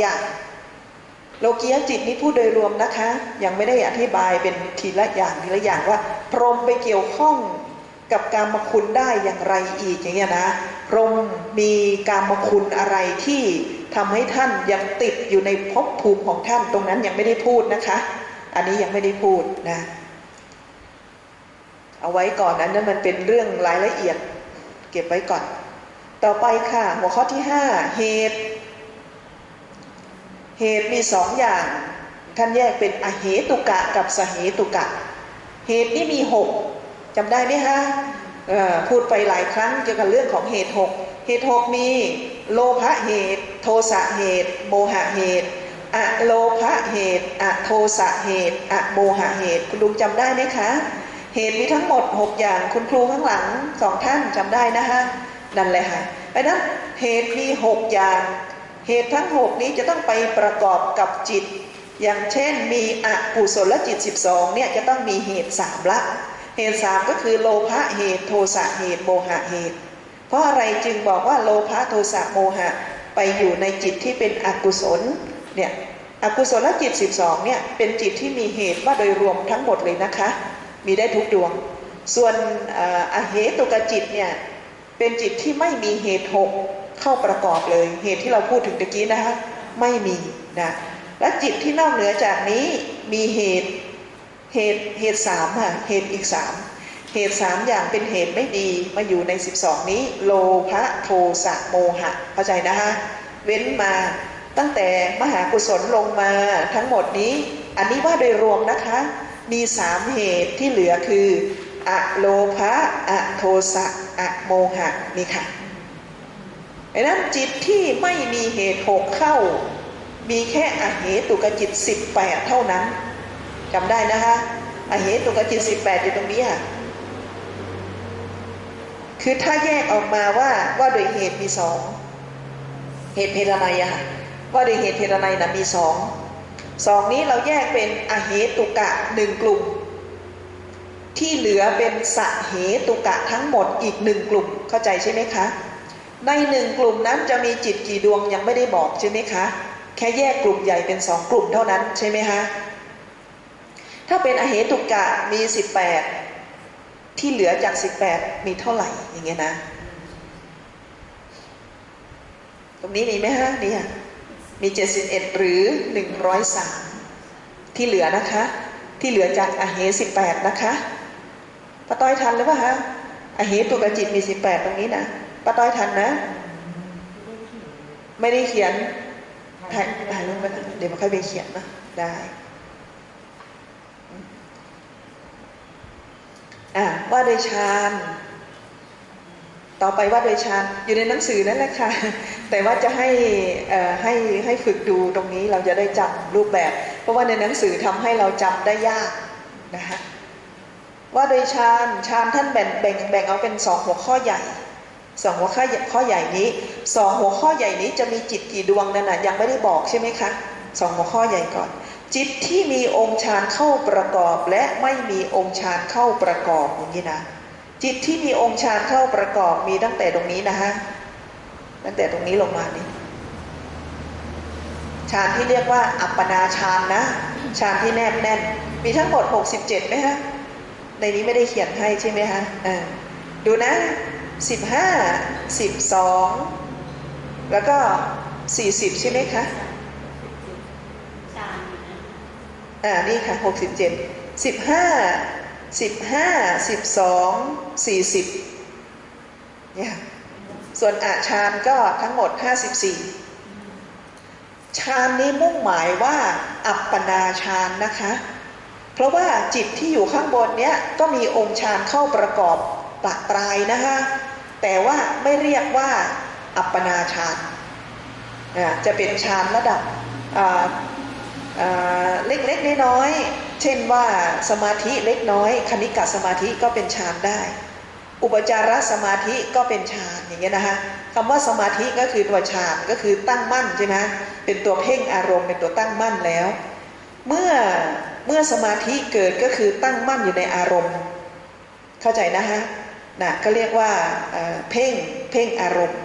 อย่างโลกียจิตนี้พูดโดยรวมนะคะ ยังไม่ได้อธิบายเป็นทีละอย่างทีละอย่างว่า พรหมไปเกี่ยวข้องกับกามคุณได้อย่างไรอีกอย่างเงี้ยนะพรหมมีกามคุณอะไรที่ทำให้ท่านยังติดอยู่ในภพภูมิของท่านตรงนั้นยังไม่ได้พูดนะคะ อันนี้ยังไม่ได้พูดนะ เอาไว้ก่อนอันนั้นมันเป็นเรื่องรายละเอียด เก็บไว้ก่อน ต่อไปค่ะ หัวข้อที่ 5 เหตุ เหตุมีสองอย่าง ท่านแยกเป็นอเหตุกะกับสเหตุกะ เหตุนี่มีหกจำได้ไหมฮะพูดไปหลายครั้งเกี่ยวกับเรื่องของเหตุหกเหตุหกมีโลภะเหตุ โทสะเหตุโมหะเหตุอะโลภะเหตุอะโทสะเหตุอะโมหะเหตุ คุณลุงจำได้ไหมคะ เหตุมีทั้งหมด 6 อย่างคุณครูข้างหลังสองท่านจำได้นะคะนั่นแหละค่ะดังนั้นเหตุมี 6 อย่าง เหตุทั้ง 6 นี้จะต้องไปประกอบกับจิต อย่างเช่นมีอกุศลจิต 12เนี่ยจะต้องมีเหตุ3ละเหตุ3ก็คือโลภะเหตุโทสะเหตุโมหะเหตุ เพราะอะไรจึงบอกว่าโลภะโทสะโมหะไปอยู่ในจิตที่เป็นอกุศลเนี่ยอกุศลจิต 12เนี่ยเป็นจิตที่มีเหตุว่าโดยรวมทั้งหมดเลยนะคะ มีได้ทุกดวง ส่วนอเหตุกจิตเนี่ยเป็นจิตที่ไม่มีเหตุหก เข้าประกอบเลย เหตุที่เราพูดถึงตะกี้นะคะไม่มีนะและจิตที่นอกเหนือจากนี้มีเหตุเหตุเหตุสามค่ะเหตุอีกสามเหตุสามอย่างเป็นเหตุไม่ดีมาอยู่ใน 12 นี้ โลภะโทสะโมหะ เข้าใจนะคะเว้นมาตั้งแต่มหากุศลลงมาทั้งหมดนี้ อันนี้ว่าโดยรวมนะคะ มีสามเหตุที่เหลือคืออะโลภะอะโทสะอะโมหะนี่ค่ะ ดังนั้นจิตที่ไม่มีเหตุหกเข้า มีแค่อเหตุกจิต18เท่านั้นจำได้นะคะอเหตุกจิต18อยู่ตรงนี้ค่ะคือถ้าแยกออกมาว่าว่าโดยเหตุมีสองเหตุเพรนัยอะว่าโดยเหตุเพรนัยนะมีสองสองนี้เราแยกเป็นอเหตุกะหนึ่งกลุ่ม ที่เหลือเป็นสะเหตุกะทั้งหมดอีกหนึ่งกลุ่มเข้าใจใช่ไหมคะ ในหนึ่งกลุ่มนั้นจะมีจิตกี่ดวงยังไม่ได้บอกใช่ไหมคะ แค่แยกกลุ่มใหญ่เป็นสองกลุ่มเท่านั้นใช่ไหมคะ ถ้าเป็นอเหตุกะมี 18 ที่เหลือจาก 18 มีเท่าไหร่อย่างเงี้ยนะ ตรงนี้มีไหมฮะนี่ค่ะมี 71 หรือ 103 ที่เหลือนะคะ ที่เหลือจากอเห18นะคะป้าต้อยทันหรือเปล่าฮะอเหตุกจิตมี 18 ตรงนี้นะ ป้าต้อยทันนะ ไม่ได้เขียนถ่ายถ่ายลงไปนะเดี๋ยวมาค่อยไปเขียนนะ ได้อะว่าโดยฌานต่อไปว่าโดยฌานอยู่ในหนังสือนั่นแหละค่ะ แต่ว่าจะให้ให้ให้ฝึกดูตรงนี้เราจะได้จำรูปแบบ เพราะว่าในหนังสือทำให้เราจำได้ยากนะคะว่าโดยฌานฌานท่านแบ่งแบ่งแบ่งเอาเป็นสองหัวข้อใหญ่ สองหัวข้อข้อใหญ่นี้สองหัวข้อใหญ่นี้จะมีจิตกี่ดวงนั่นนะยังไม่ได้บอกใช่ไหมคะสองหัวข้อใหญ่ก่อน จิตที่มีองค์ฌานเข้าประกอบ และไม่มีองค์ฌานเข้าประกอบอย่างนี้นะจิตที่มีองค์ฌานเข้าประกอบมีตั้งแต่ตรงนี้นะฮะตั้งแต่ตรงนี้ลงมานี่ฌานที่เรียกว่าอัปปนาฌานนะฌานที่แนบแน่น มีทั้งหมด 67ไหมฮะในนี้ไม่ได้เขียนให้ใช่ไหมฮะดูนะ 15 12แล้วก็40ใช่ไหมคะอ่านี่ค่ะ67 15 15 12 40เนี่ยส่วนอาชานก็ทั้งหมด54ฌานนี้มุ่งหมายว่าอัปปนาฌานนะคะ เพราะว่าจิตที่อยู่ข้างบนเนี้ยก็มีองค์ฌานเข้าประกอบปะปลายนะคะ แต่ว่าไม่เรียกว่าอัปปนาฌานจะเป็นฌานระดับเล็กๆน้อยๆเช่นว่าสมาธิเล็กน้อย คณิกาสมาธิก็เป็นฌานได้ อุปจารสมาธิก็เป็นฌานอย่างเงี้ยนะคะคำว่าสมาธิก็คือตัวฌานก็คือตั้งมั่นใช่ไหมเป็นตัวเพ่งอารมณ์เป็นตัวตั้งมั่นแล้ว เมื่อเมื่อสมาธิเกิดก็คือตั้งมั่นอยู่ในอารมณ์ เข้าใจนะคะ นะก็เรียกว่าเพ่งเพ่งอารมณ์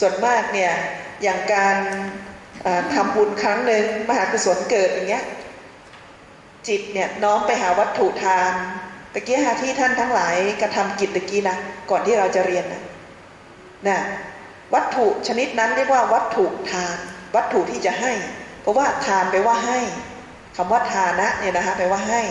ส่วนมากเนี่ยอย่างการอ่าทำบุญครั้งหนึ่งมหากุศลเกิดอย่างเงี้ยจิตเนี่ยน้อมไปหาวัตถุทานตะกี้หาที่ท่านทั้งหลายกระทำกิจตะกี้นะก่อนที่เราจะเรียนนะนะวัตถุชนิดนั้นเรียกว่าวัตถุทาน วัตถุที่จะให้ เพราะว่าทานแปว่าให้คำว่าทานะเนี่ยนะคะแปลว่าให้